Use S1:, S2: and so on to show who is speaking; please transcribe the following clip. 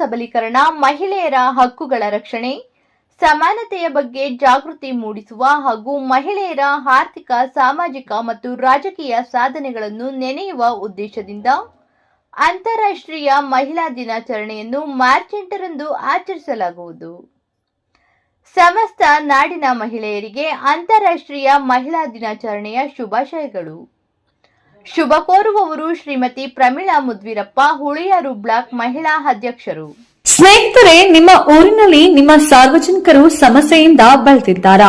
S1: ಸಬಲೀಕರಣ, ಮಹಿಳೆಯರ ಹಕ್ಕುಗಳ ರಕ್ಷಣೆ, ಸಮಾನತೆಯ ಬಗ್ಗೆ ಜಾಗೃತಿ ಮೂಡಿಸುವ ಹಾಗೂ ಮಹಿಳೆಯರ ಆರ್ಥಿಕ, ಸಾಮಾಜಿಕ ಮತ್ತು ರಾಜಕೀಯ ಸಾಧನೆಗಳನ್ನು ನೆನೆಯುವ ಉದ್ದೇಶದಿಂದ ಅಂತಾರಾಷ್ಟ್ರೀಯ ಮಹಿಳಾ ದಿನಾಚರಣೆಯನ್ನು ಮಾರ್ಚ್ ಎಂಟರಂದು ಆಚರಿಸಲಾಗುವುದು. ಸಮಸ್ತ ನಾಡಿನ ಮಹಿಳೆಯರಿಗೆ ಅಂತಾರಾಷ್ಟ್ರೀಯ ಮಹಿಳಾ ದಿನಾಚರಣೆಯ ಶುಭಾಶಯಗಳು. ಶುಭ ಕೋರುವವರು ಶ್ರೀಮತಿ ಪ್ರಮೀಳಾ ಮುದ್ವಿರಪ್ಪ, ಹುಳಿಯಾರು ಬ್ಲಾಕ್ ಮಹಿಳಾ ಅಧ್ಯಕ್ಷರು.
S2: ಸ್ನೇಹಿತರೆ, ನಿಮ್ಮ ಊರಿನಲ್ಲಿ ನಿಮ್ಮ ಸಾರ್ವಜನಿಕರು ಸಮಸ್ಯೆಯಿಂದ ಬಳಲ್ತಿದ್ದಾರಾ